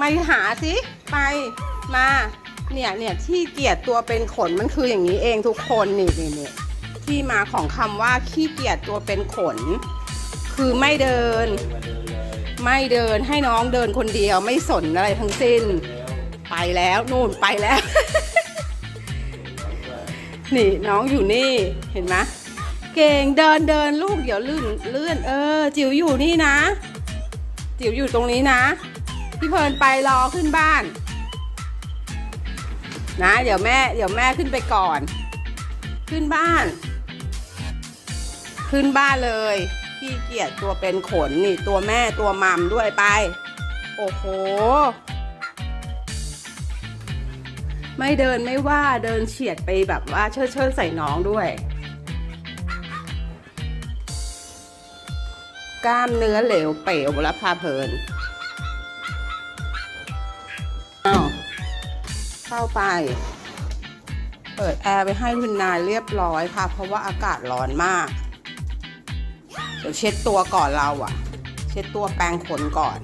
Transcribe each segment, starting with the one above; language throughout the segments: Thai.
มาหาสิ ไป มา เนี่ยเนี่ยที่เกียจตัวเป็นขนมันคืออย่างนี้เองทุกคนนี่นี่นี่ที่มาของคำว่าขี้เกียจตัวเป็นขน คือไม่เดิน ไม่เดินให้น้องเดินคนเดียวไม่สนอะไรทั้งสิ้น ไปแล้วนู่นไปแล้ว นี่น้องอยู่นี่เห็นไหมเก่งเดินเดินลูกเดี๋ยวลื่นเลื่อนเออ จิ๋วอยู่นี่นะ จิ๋วอยู่ตรงนี้นะ พี่เพลินไปรอขึ้นบ้าน นะ เดี๋ยวแม่ เดี๋ยวแม่ขึ้นไปก่อน ขึ้นบ้าน ขึ้นบ้านเลยพี่เกียจตัวเป็นขนนี่ตัวแม่ตัวมัมด้วยไป โอ้โห ไม่เดินไม่ว่าเดินเฉียดไปแบบว่าเชิดเชิดใส่น้องด้วยกล้ามเนื้อเหลวเป๋วแล้วพาเพลิน เข้าไป เปิดแอร์ไปให้คุณนายเรียบร้อยค่ะ เพราะว่าอากาศร้อนมาก เดี๋ยวเช็ดตัวก่อนเราอะเช็ดตัวแปรงขนก่อน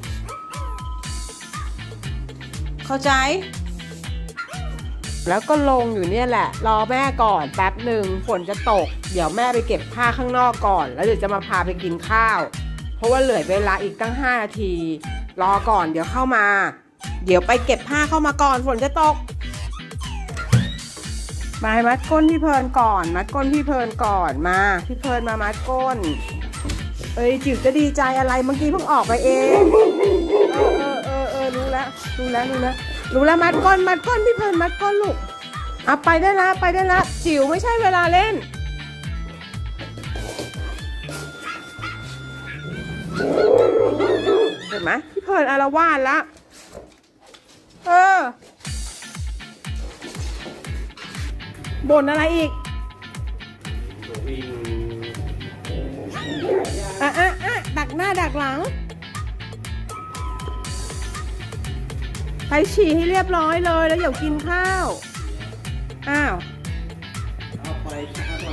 เข้าใจ แล้วก็ลงอยู่เนี่ยแหละ รอแม่ก่อนแป๊บหนึ่งฝนจะตก เดี๋ยวแม่ไปเก็บผ้าข้างนอกก่อน แล้วเดี๋ยวจะมาพาไปกินข้าว เพราะว่าเหลือเวลาอีกตั้ง 5 นาที รอก่อนเดี๋ยวเข้ามา เดี๋ยวไปเก็บผ้าเข้ามาก่อนฝนจะตก มามัดก้นพี่เพลินก่อน มัดก้นพี่เพลินก่อนมา พี่เพลินมามัดก้น เอ้ยจิ๋วจะดีใจอะไรเมื่อกี้เพิ่งออกไปเองเออเออเออรู้แล้วรู้แล้วรู้แล้วรู้แล้วมัดก้นมัดก้นพี่เพลินมัดก้นลูกเอาไปได้ละไปได้ละจิ๋วไม่ใช่เวลาเล่นเห็นไหมพี่เพลินอารวาสละ เออบ่นอะไรอีกตัววิ่งอะอะอะดักหน้าดักหลัง ไปฉี่ให้เรียบร้อยเลยแล้วเดี๋ยวกินข้าว อ้าวเอาไปเอาไป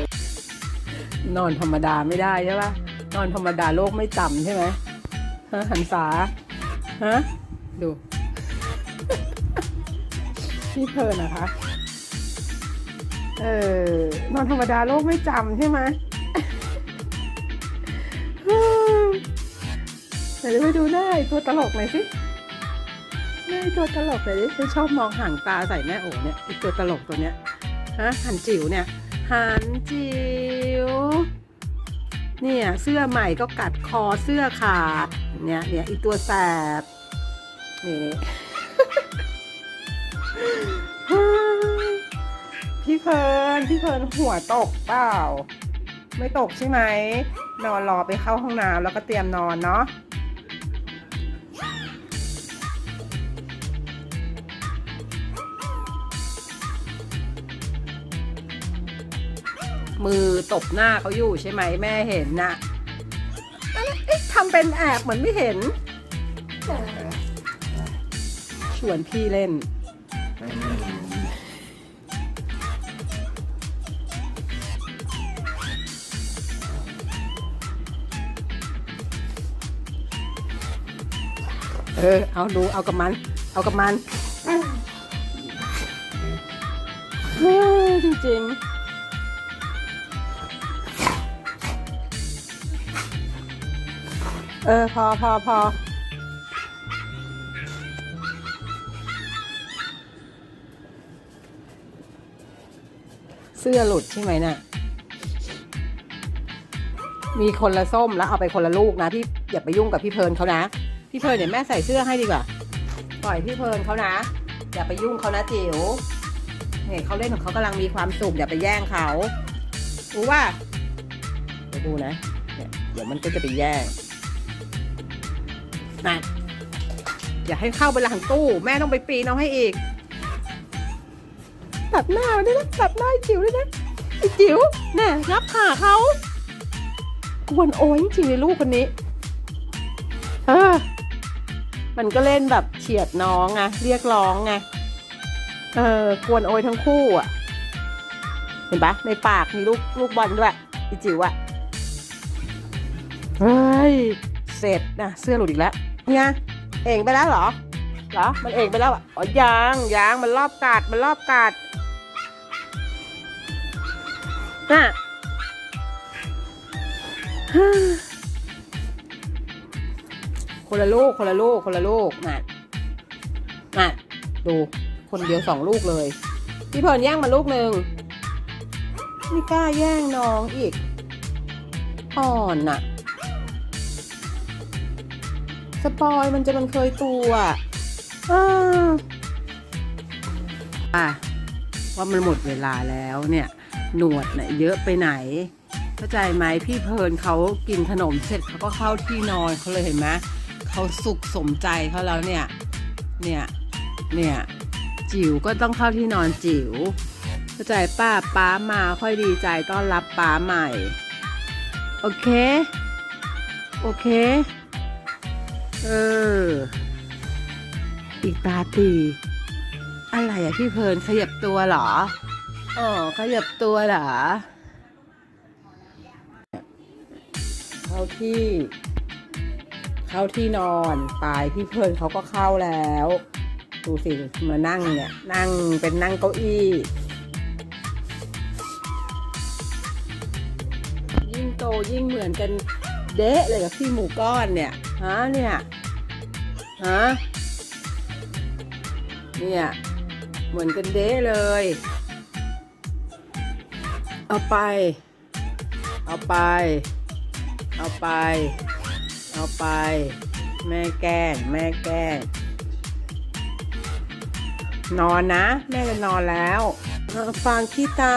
นอนธรรมดาไม่ได้ใช่ปะนอนธรรมดาโลกไม่จำใช่ไหมฮะหันษาฮะดู พี่เพลินนะคะ เออนอนธรรมดาโลกไม่จำใช่ไหมเดี๋ยวไปดูหน้าไอ้ตัวตลกหน่อยสิหน้าตัวตลกหน่อยดิฉันชอบมองห่างตาใส่แม่โอ๋เนี่ยไอ้ตัวตลกตัวเนี้ย ฮะ หันจิ๋วเนี่ย หันจิ๋ว เนี่ย เสื้อใหม่ก็กัดคอเสื้อขาด เนี่ย เนี่ยอีตัวแสบนี่ พี่เพลินพี่เพลินหัวตกเปล่า ไม่ตกใช่ไหม นอนรอไปเข้าห้องน้ำแล้วก็เตรียมนอนเนาะมือตบหน้าเขาอยู่ใช่ไหมแม่เห็นนะเอ๊ะทำเป็นแอบเหมือนไม่เห็น ชวนพี่เล่น เออ เอาดู เอากับมัน เอากับมันจริงๆ เออ พอพอพอเสื้อหลุดใช่ไหมน่ะ มีคนละส้มแล้วเอาไปคนละลูกนะพี่อย่าไปยุ่งกับพี่เพลินเขานะ พี่เพลินเดี๋ยวแม่ใส่เสื้อให้ดีกว่า ปล่อยพี่เพลินเขานะ อย่าไปยุ่งเขานะจิ๋วเนี่ยเขาเล่นของเขากำลังมีความสุขอย่าไปแย่งเขารู้ว่าเดี๋ยวดูนะเนี่ยเดี๋ยวมันก็จะไปแย่งนะอย่าให้เข้าไปหลังตู้ แม่ต้องไปปีนเอาให้อีก ตัดหน้าด้วยนะตัดหน้าจิ๋วด้วยนะไอ้จิ๋วน่งับขาเขากวนโอ้ยจริงเลยลูกคนนี้ เออ มันก็เล่นแบบเฉียดน้องไงเรียกร้องไงเออกวนโอยทั้งคู่อะ เห็นปะในปากมีลูกลูกบอลด้วยอีจิ๋วอะเฮ้ยเสร็จนะเสื้อหลุดอีกแล้วเนี่ยเองไปแล้วเหรอเหรอมันเองไปแล้วอะอ๋อยังยังมันรอบกัดมันรอบกัดน่ะฮ่า คนละลูก คนละลูก คนละลูกน่ะน่ะดู คนเดียวสองลูกเลย พี่เพลินแย่งมาลูกหนึ่งไม่กล้าแย่งน้องอีกอ่อนน่ะสปอยมันจะมันเคยตัวอ่าอะว่ามันหมดเวลาแล้วเนี่ย หนวดเนี่ยเยอะไปไหน เข้าใจไหมพี่เพลินเขากินขนมเสร็จเขาก็เข้าที่นอนเขาเลยเห็นไหม เขาสุขสมใจเขาแล้วเนี่ย เนี่ย เนี่ย จิ๋วก็ต้องเข้าที่นอนจิ๋วเข้าใจป้าป้ามาค่อยดีใจต้อนรับป้าใหม่ โอเค โอเค เออ อีกตาตี อะไรอะพี่เพลินขยับตัวเหรออ๋อขยับตัวเหรอเขาที่ เข้าที่นอนปลายพี่เพลินเขาก็เข้าแล้ว ดูสิมานั่งเนี่ยนั่งเป็นนั่งเก้าอี้ยิ่งโตยิ่งเหมือนกันเดะเลยกับพี่หมูก้อนเนี่ยฮะเนี่ยฮะเนี่ยเหมือนกันเด้เลย เอาไป เอาไป เอาไป เอาไป แม่แกล้งแม่แกล้งนอนนะ แม่จะนอนแล้วฟังขี้ตา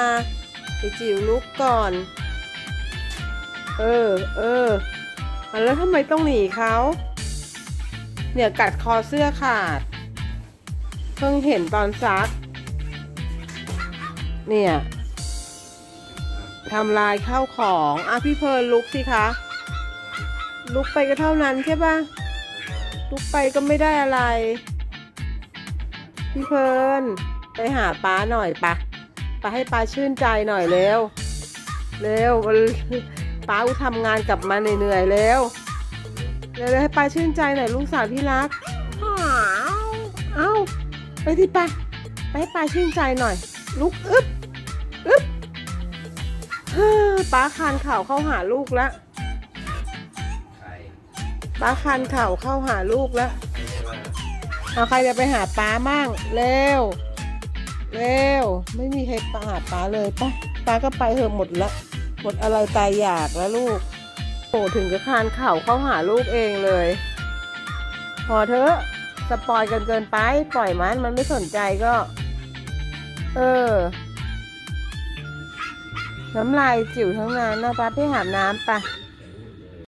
ไปจิ๋วลุกก่อน เออเออแล้วทำไมต้องหนีเขาเนี่ยกัดคอเสื้อขาด เพิ่งเห็นตอนซัก เนี่ยทำลายข้าวของอะพี่เพลิร์นลุกสิคะ ลุกไปก็เท่านั้นใช่ปะลุกไปก็ไม่ได้อะไร พี่เพลิร์นไปหาป้าหน่อยปะไปให้ป้าชื่นใจหน่อยเร็ว เร็วป้าอุทำงานกลับมาเหนื่อยๆเร็วเร็วให้ป้าชื่นใจหน่อยลูกสาวที่รักอ้าเอ้าไปที่ป้าไปให้ป้าชื่นใจหน่อย ลุกอึ๊บอึ๊บป้าคานเข่าเข้าหาลูกแล้ว ป้าคานเข่าเข้าหาลูกแล้วไม่ใช่ว่าเอาใครจะไปหาป้ามั่งเร็วเร็วไม่มีใครไปหาป้าเลยป้าป้าก็ไปเหอะหมดละหมดอะไรตายอยากแล้วลูกโอ้ถึงกับคานเข่าเข้าหาลูกเองเลย พอเถอะสปอยกันเกินไป ปล่อยมันมันไม่สนใจก็ เออ น้ำลายจิ๋วทั้งนั้นนะป้าไปหาบน้ำไปะ